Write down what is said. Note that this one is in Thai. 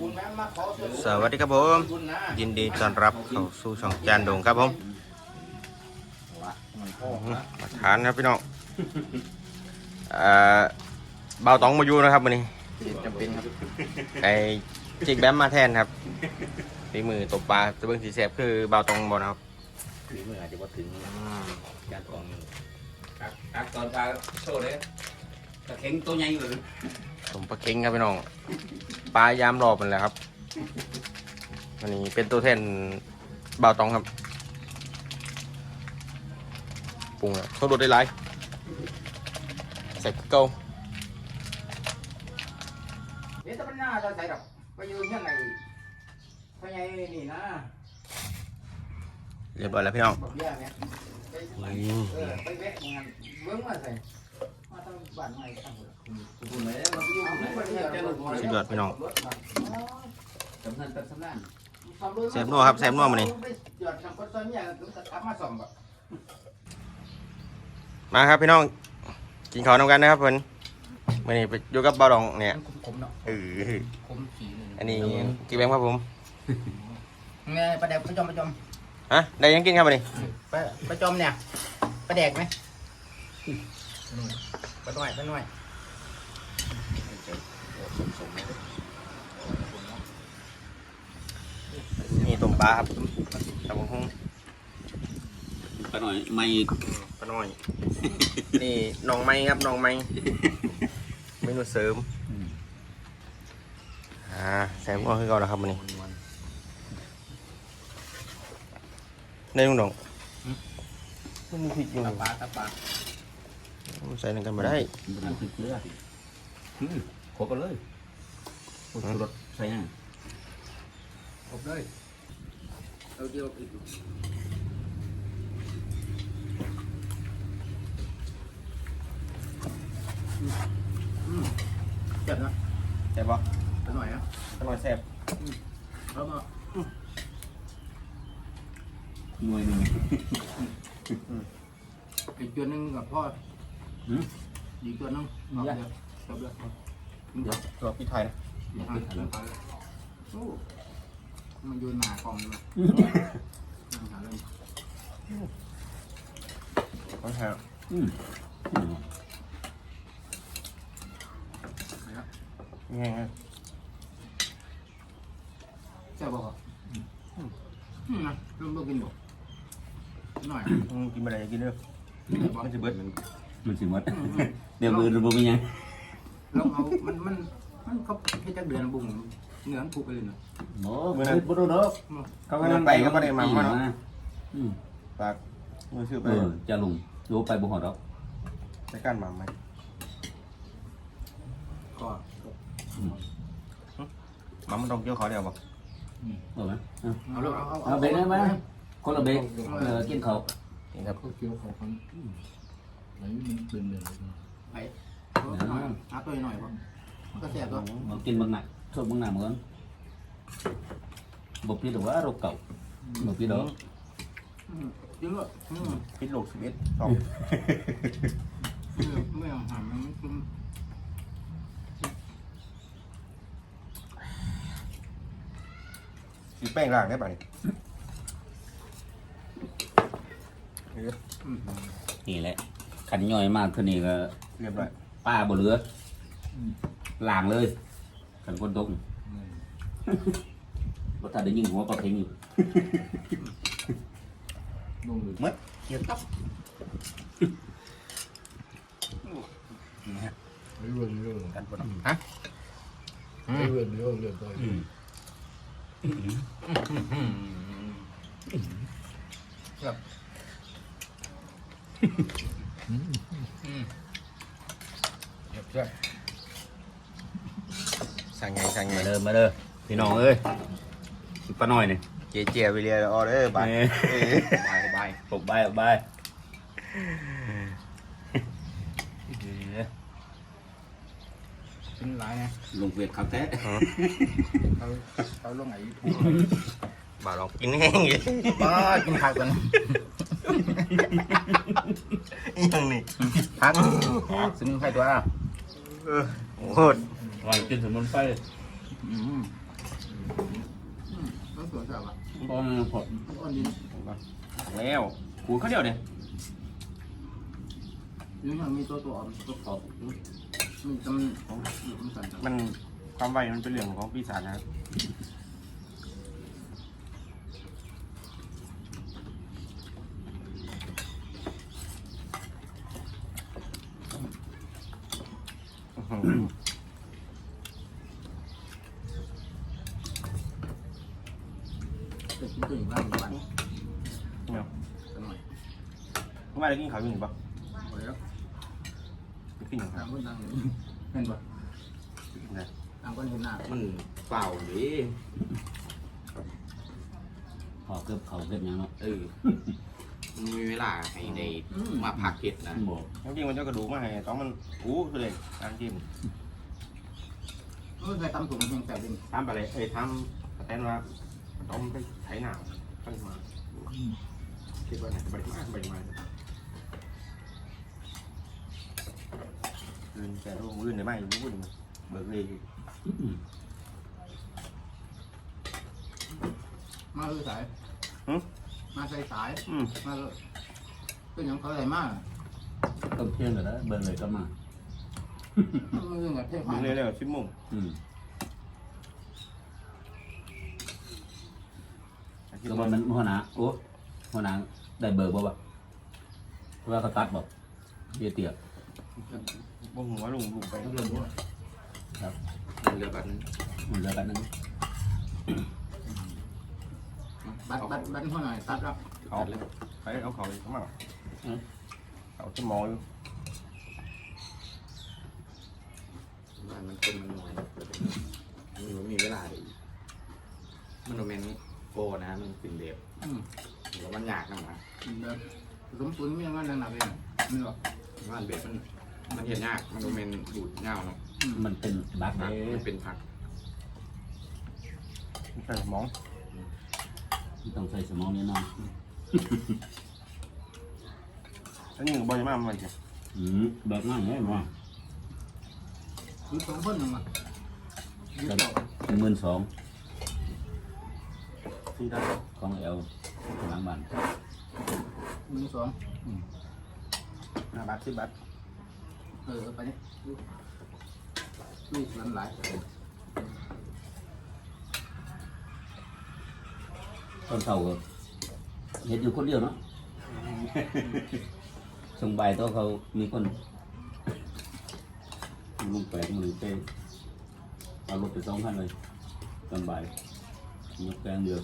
คุณแม่มาขอส่วนสวัสดีครับผมบุญนะยินดีต้อนรับเข้าสู่ช่องจานโด่งครับผมมาทานครับพี่น้องเอ่อเบาตองมาอยู่นะครับวันนี้จำเป็นครับไอ้จิกแบมมาแทนครับฝีมือตบปลาตะเบิงสีแสบคือเบาตองบอนะครับถึงมืออาจจะว่าถึงจานทองอยู่ตักตักตอนปลาโชว์เลยตะเข็งตัวใหญ่อยู่เลยสมปลาเค็งครับพี่น้อง ปลายามรอบมันแหละครับวันนี้เป็นตัวแทนเบาตองครับปรุงแล้วเขารสได้หลายใส่เกลือเดี๋ยวจะเป็นหน้าจะใส่ดอกไปอยู่ที่ไหนพญายนี่นะเรียบร้อยแล้วพี่น้องบอกเบี้ยเนี่ยไปเออไปแวะงานเบิ้งมาใส่ สุดยอดพี่น้องรถมาสำคัญเป็นสำคัญแซ่บนัวครับแซ่บนัวมื้อนี้หยอดทำก้อนซ้อนเนี่ยถึงจะกลับมาส่องแบบมาครับพี่น้อง กินข้าวนำกันนะครับเพิ่นมื่อนี้ไปอยู่กับเบาดองเนี่ยขมเนาะเออขมขี่เลยอันนี้กินแบงครับผมไงประเด็กประจอมประจอมฮะได้ยังกินครับวันนี้ประประจอมเนี่ยประเด็กไหม ประหน่อยประหน่อยนี่ต้มปลาครับตำบักหุ่งไปหน่อยไม่ปลาน้อย นี่น้องไม้ครับน้องไม้เมนูเสริมอ่าแซ่บกว่าคือเก่าแล้วครับวันนี้ได้ลุงดองมันมีพริกอยู่ตาปลาตาปลา ใส่นั่นกันมาได้มันน้ำพริกเกลือขอกันเลยสุรสใส่ยังครบเลยเอาเดียวอีกเจ็บนะแซ่บปะประหน่อยนะปลาน้อยแซ่บแล้วก็หน่วยหนึ่งอีกตัวหนึงกับพ่อ หืมอีกตัวหนึงเอาเดียวจบแล้วเดี๋ยวตัวพี่ไทยนะอะเดี๋ยวไปเลยโอ้มันโยนหมากล่องเลยหาเรื่องต้องแทนอืมยังไงครับเจ้าบอกว่าอืมอืมนะเริ่มเริ่มกินบ่หน่อยอืมกินมาได้กินเด้อบอกมันจะเบิดมัน สิมัดเดี๋ยวมือรู้เป็นยังลองเอา มัน มัน มันเขาให้จักเดือนบุ้งเนื้อมันผูกไปเลยเนาะโอ้มือนั้นบ่รู้ดอกเขาก็นั่นไปก็ไม่ได้มามาเนาะอืมฝากมือชื่อไปเออจะลุงรู้ไปบ่หอดดอกใช้การมาไหมก็มามันต้องเกี่ยวเขาเดียวบ่เอาไหมเอาลูกเอาเอาเอาเบรกได้ไหมคนละเบรกเออกินเขานี่ครับเขาเกี่ยวเขาพัน ไหนมันเป็นเลยไปเอาหน่อยเอาตัวหน่อยป่ะมันก็แสบตัวมากินบางหนักชดบางหนักเหมือนบอกพี่หรือว่าเราเก่าบอกพี่ดอกอืมจริงเหรออืมพิษโลกสิบเอ็ดสองไม่ไม่เอาหามมันมันสีแป้งร่างได้ป่ะนี่อืมนี่แหละ ขันย่อยมากเท่านี้ก็เรียบร้อยป้าบ่เหลือล่างเลยขันคนตกบ่ทันได้ยิงหัวปลาเค็งอยู่ลงเลยมัดเกียร์ตับไม่เวิร์นเรื่องกันปนฮะไม่เวิร์นเรื่องเรื่องต่อย สั่งไงสั่งไงมาเด้อมาเด้อพี่น้องเอ้ยป้าน้อยนี่เจียเจียไปเรียออเดอร์บายบายบายปกบายบายกินหลายนะลงเวียดเขาแท้เขาเขาลงไอ้ถูกบ่าลองกินแห้งอยู่บ้ากินผักกัน อีหยังนี่ผักสมุนไพรตัวเออโคตรวางกินสมุนไพรอืมอืมต้องสวยจังอะตอนพออ่อนดินแล้วขูดข้าวเดียวเนี่ยนี่มันมีตัวตัวอ่อนตัวขอบมีจำของอยู่มันสั่นจังมันความไวมันเป็นเรื่องของปีศาจนะครับ เด็กก็ตื่นบ้านบ้านเนี่ยสักหน่อยเมื่อวานได้กินข้าวอยู่นี่ปะพอแล้วไปกินอย่างคต่ารังคนต่างเห็นปะนะต่างคนเห็นหน้ามันเปล่าดิพอเกือบเขาเกือบยังเนาะเออ มันมีเวลาให้ได้มาพักเห็ดนะบอกจริงๆมันจะกระดูกมาให้ต้องมันอู้คือเลยการจิ้มเออใส่ตำถุงเพียงแต่เป็นทำอะไรเอ้ยทำแต่ว่าต้องไปไถหนาวกันมาคิดว่าไหนจะไปมาไปมาอื่นแต่ว่าอื่นได้ไหมวุ่นเบิกเลยมาคือสาย มาใส่สายอืมมาเลยเป็นอย่างเขาใส่มากต้มเที่ยงเลยนะเบิ่งเลยก็มา มันคือแบบเทพเบิกเลยแล้วชิมมุมอืมคิดก็ว่าว่ามันหัวหน้าโอ้หัวหน้าได้เบิกบ่วะว่าเขาตัดบ่เตี้ยเตี้ยบ่หัวลุงลุงไป เรื่องพวกเรือแบบนั้นมันเหลือกันนึง บัดบัดบัดเท่าไหร่ตัดแล้วเอาไปเอาเขาเข้ามาเอาที่มออยู่มันมันเป็นมันหน่วยมันบ่มีเวลาเลยมันโมเมนต์โกนะมันเป็นเด็บอืมแล้วมันยากนะมาเดิมสมคุณมีงานหนักๆเลยนี่หรอว่าเบ็ดมันมันเห็นยากมันโมเมนต์ดูดเงาเนาะมันเป็นบักพักเด้มันเป็นพักใส่สมอง ต้องใส่สมองแน่นอนแล้วนี่ก็บ่อยมากมันจะอืมแบบง่ายแน่นอนคือสองคนหนึ่งอะยืดต่อหมื่นสองที่ได้ของเอลหลังบ้านหนึ่งสองห้าบาทสิบบาทเออไปนี่ลูกหลานหลาย ตอนเช้าก็เห็ดอยู่คนเดียวเนาะสงใบายตัวเขามีคนลุงแปลกมือเต้เอารถไปสองพันเลยตอนบ่ายยกแปลงเดียว